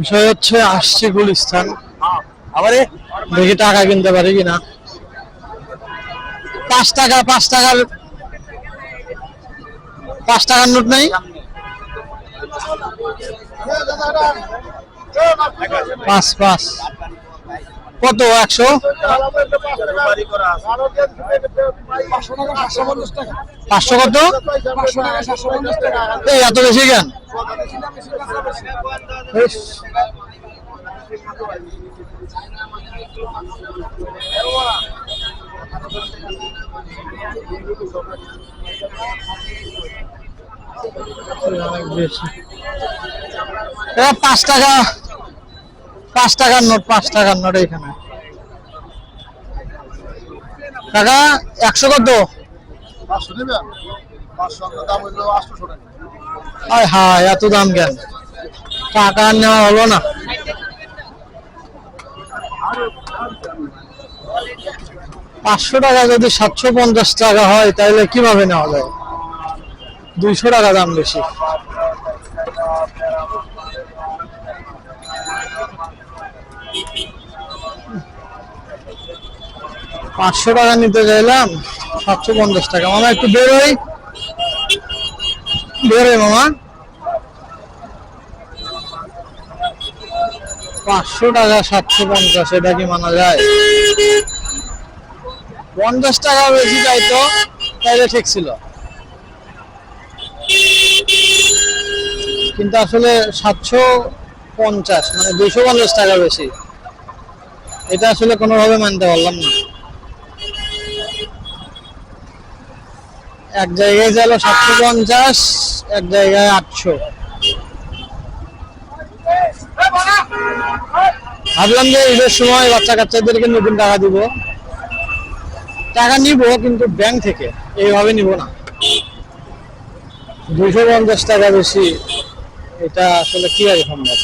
বিষয় হচ্ছে, আসছে গুলিস্তান। দেখি টাকা কিনতে পারি কিনা। পাঁচ টাকা, পাঁচ টাকার পাঁচ টাকার নোট নেই। পাঁচ পাঁচ। কত একশো? পাঁচশো কত? এই এত বেশি কেন? পাঁচ টাকা। পাঁচ টাকার নোট পাঁচ টাকার নোট এখানে টাকা একশো কত? হায় হায় এত দাম কেন? টাকা নেওয়া হলো না। পাঁচশো টাকা যদি সাতশো পঞ্চাশ টাকা হয় তাহলে কীভাবে নেওয়া যায়? দুইশো টাকা দাম বেশি। পাঁচশো টাকা নিতে চাইলাম, সাতশো পঞ্চাশ টাকা। মামা, একটু বেরোই। বেরোই, মামা। পাঁচশো টাকা, সাতশো পঞ্চাশ, এটা কি মানা যায়? পঞ্চাশ টাকা বেশি চাইতো তাইলে ঠিক ছিল। কিন্তু আসলে সাতশো পঞ্চাশ মানে দুশো পঞ্চাশ টাকা বেশি। এটা আসলে কোনোভাবে মানতে পারলাম না। এক জায়গায় গেল সাতশো পঞ্চাশ, এক জায়গায় আটশো। ভাবলাম যে ঈদের সময় বাচ্চা কাচ্চাদেরকে নতুন টাকা দিব। টাকা নিব কিন্তু ব্যাংক থেকে, এইভাবে নিব না। দুশো পঞ্চাশ টাকা বেশি, এটা আসলে কি আর সম্ভব?